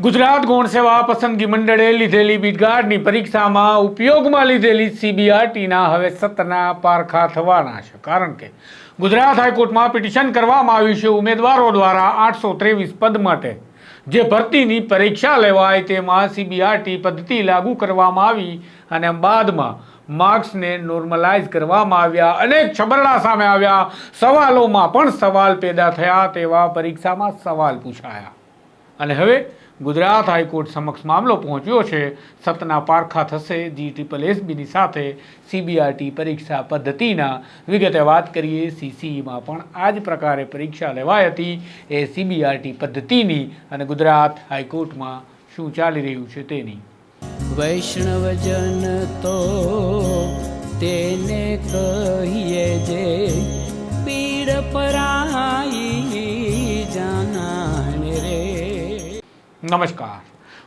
ગુજરાત ગૌણ સેવા પસંદગી મંડળે લીધેલી બીટગાર્ડની પરીક્ષામાં ઉપયોગમાં લીધેલી સીબીઆરટીના હવે સતના પારખા થવાના છે. કારણ કે ગુજરાત હાઈકોર્ટમાં પિટિશન કરવામાં આવ્યું છે ઉમેદવારો દ્વારા આઠસો ત્રેવીસ પદ માટે. જે ભરતીની પરીક્ષા લેવાય તેમાં સીબીઆરટી પદ્ધતિ લાગુ કરવામાં આવી અને બાદમાં માર્ક્સને નોર્મલાઇઝ કરવામાં આવ્યા. અનેક છબરડા સામે આવ્યા. સવાલોમાં પણ સવાલ પેદા થયા તેવા પરીક્ષામાં સવાલ પૂછાયા. અને હવે ગુજરાત હાઈકોર્ટ સમક્ષ મામલો પહોંચ્યો છે. સતના પારખા થશે. જી ટ્રિપલ એસબીની સાથે સીબીઆરટી પરીક્ષા પદ્ધતિના વિગતે વાત કરીએ. સીસીઈમાં પણ આ જ પ્રકારે પરીક્ષા લેવાઈ હતી. એ સીબીઆરટી પદ્ધતિની અને ગુજરાત હાઈકોર્ટમાં શું ચાલી રહ્યું છે તેની. વૈષ્ણવજન તો તેને કહીએ જે પીડ પરાઈ નમસ્કાર.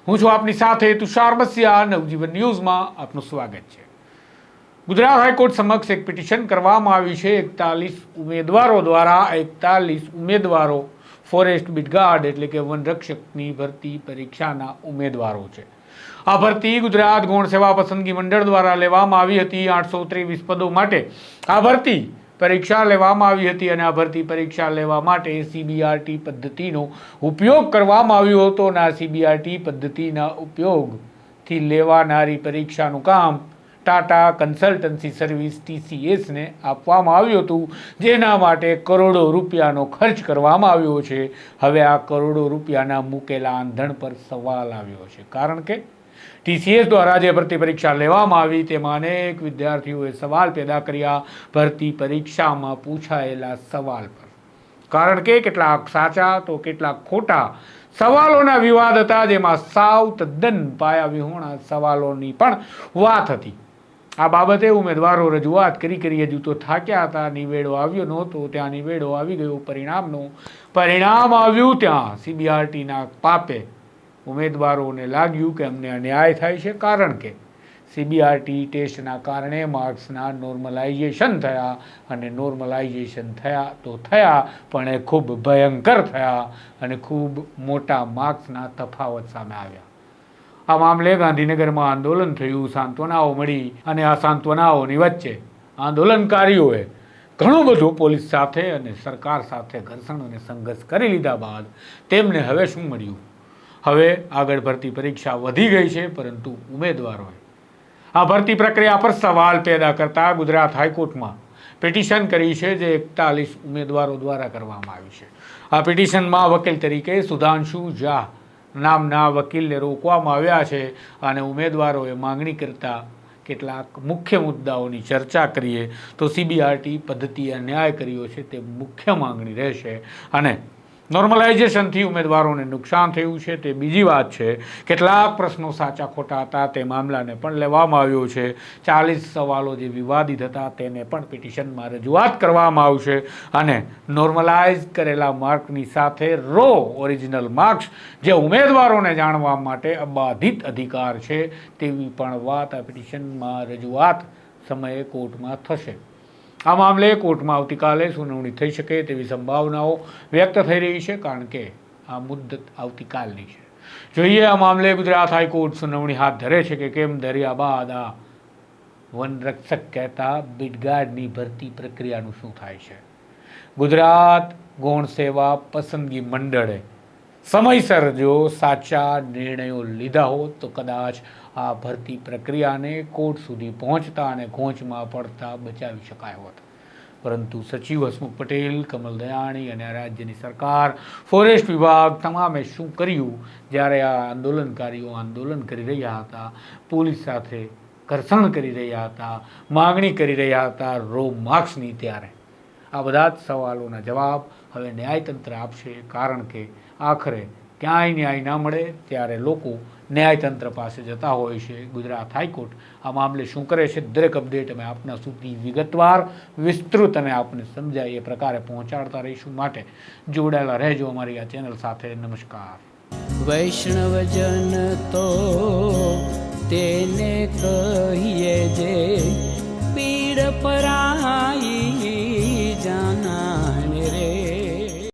હું છું આપની સાથે તુષાર બસિયા, નવજીવન ન્યૂઝમાં આપનું સ્વાગત છે. ગુજરાત હાઈકોર્ટ સમક્ષ એક પિટિશન કરવામાં આવી છે. એકતાલીસ ઉમેદવારો દ્વારા એકતાલીસ ઉમેદવારો ફોરેસ્ટ બિટગાર્ડ એટલે કે વનરક્ષકની ભરતી પરીક્ષાના ઉમેદવારો છે. આ ભરતી ગુજરાત ગૌણ સેવા પસંદગી મંડળ દ્વારા લેવામાં આવી હતી. આઠસો ત્રેવીસ પદો માટે આ ભરતી પરીક્ષા લેવામાં આવી હતી અને આ ભરતી પરીક્ષા લેવા માટે સીબીઆરટી પદ્ધતિનો ઉપયોગ કરવામાં આવ્યો હતો અને આ સીબીઆરટી પદ્ધતિના ઉપયોગથી લેવાનારી પરીક્ષાનું કામ ટાટા કન્સલ્ટન્સી સર્વિસ ટીસીએસને આપવામાં આવ્યું હતું, જેના માટે કરોડો રૂપિયાનો ખર્ચ કરવામાં આવ્યો છે. હવે આ કરોડો રૂપિયાના મૂકેલા આંધણ પર સવાલ આવ્યો છે. કારણ કે ટીસીએસ દ્વારા જે ભરતી પરીક્ષા લેવામાં આવી, તેમાં અનેક વિદ્યાર્થીઓએ સવાલ પેદા કર્યા. ભરતી પરીક્ષામાં પૂછાયેલા સવાલ પર. કારણ કે કેટલાક સાચા તો કેટલાક ખોટા સવાલોના વિવાદ હતા, જેમાં સાવ તદ્દન પાયા વિહોણા સવાલોની પણ વાત હતી. આ બાબતે ઉમેદવારો રજૂઆત કરી કરી હજુ તો થાક્યા હતા, નિવેડો આવ્યો નહોતો, ત્યાં નિવેડો આવી ગયો. પરિણામનો પરિણામ આવ્યું ત્યાં. સીબીઆરટીના પાપે ઉમેદવારોને લાગ્યું કે અમને અન્યાય થાય છે કારણ કે સીબીઆરટી ટેસ્ટના કારણે માર્ક્સના નોર્મલાઇઝેશન થયા અને નોર્મલાઇઝેશન થયા તો થયા, પણ એ ખૂબ ભયંકર થયા અને ખૂબ મોટા માર્ક્સના તફાવત સામે આવ્યા. આ મામલે ગાંધીનગરમાં આંદોલન થયું, સાંત્વનાઓ મળી અને આ સાંત્વનાઓની વચ્ચે આંદોલનકારીઓએ ઘણું બધું પોલીસ સાથે અને સરકાર સાથે ઘર્ષણ અને સંઘર્ષ કરી લીધા બાદ તેમને હવે શું મળ્યું? હવે આગળ ભરતી પરીક્ષા વધી ગઈ છે, પરંતુ ઉમેદવારોએ આ ભરતી પ્રક્રિયા પર સવાલ પેદા કરતા ગુજરાત હાઈકોર્ટમાં પિટિશન કરી છે, જે એકતાલીસ ઉમેદવારો દ્વારા કરવામાં આવી છે. આ પિટિશનમાં વકીલ તરીકે સુધાંશુ ઝા નામના વકીલને રોકવામાં આવ્યા છે અને ઉમેદવારોએ માંગણી કરતા કેટલાક મુખ્ય મુદ્દાઓની ચર્ચા કરીએ તો સીબીઆરટી પદ્ધતિએ ન્યાય કર્યો છે, તે મુખ્ય માંગણી રહેશે અને નોર્મલાઇઝેશનથી ઉમેદવારોને નુકસાન થયું છે. તે બીજી વાત છે, કેટલાક પ્રશ્નો સાચા ખોટા હતા, તે મામલાને પણ લેવામાં આવ્યો છે. ચાલીસ સવાલો જે વિવાદિત હતા, તેને પણ પિટિશનમાં રજૂઆત કરવામાં આવશે અને નોર્મલાઇઝ કરેલા માર્કની સાથે રો ઓરિજિનલ માર્ક્સ જે ઉમેદવારોને જાણવા માટે અબાધિત અધિકાર છે, તેવી પણ વાત આ પિટિશનમાં રજૂઆત સમયે કોર્ટમાં થશે. આ મામલે કોર્ટમાં આવતીકાલે સુનાવણી થઈ શકે તેવી સંભાવનાઓ વ્યક્ત થઈ રહી છે, કારણ કે આ મુદ્દત આવતીકાલની છે. જોઈએ આ મામલે ગુજરાત હાઈકોર્ટ સુનાવણી હાથ ધરે છે કે કેમ ધર્યા બાદ આ વનરક્ષક કહેતા બિડગાર્ડની ભરતી પ્રક્રિયાનું શું થાય છે? ગુજરાત ગૌણ સેવા પસંદગી મંડળે સમયસર જો સાચા નિર્ણયો લીધા હોત તો કદાચ આ ભરતી પ્રક્રિયાને કોર્ટ સુધી પહોંચતા અને ઘોંચમાં પડતા બચાવી શકાય હોત. પરંતુ સચિવ હસમુખ પટેલ, કમલ દયાણી અને રાજ્યની સરકાર, ફોરેસ્ટ વિભાગ તમામે શું કર્યું? જ્યારે આ આંદોલનકારીઓ આંદોલન કરી રહ્યા હતા, પોલીસ સાથે ઘર્ષણ કરી રહ્યા હતા, માગણી કરી રહ્યા હતા, રો માર્ક્સની ત્યારે. આ બધા જ સવાલોના જવાબ હવે ન્યાયતંત્ર આપશે કારણ કે આખરે ક્યાંય ન્યાય ના મળે, ત્યારે લોકો ન્યાયતંત્ર પાસે જતા હોય છે. ગુજરાત હાઈકોર્ટ આ મામલે શું કરે છે? દરેક અપડેટ અમે આપના સુધી વિગતવાર, વિસ્તૃત અને આપને સમજાય એ પ્રકારે પહોંચાડતા રહીશું. માટે જોડાયેલા રહેજો અમારી આ ચેનલ સાથે. નમસ્કાર. વૈષ્ણવજન તો તેને કહીએ જે પીડ પરાઈ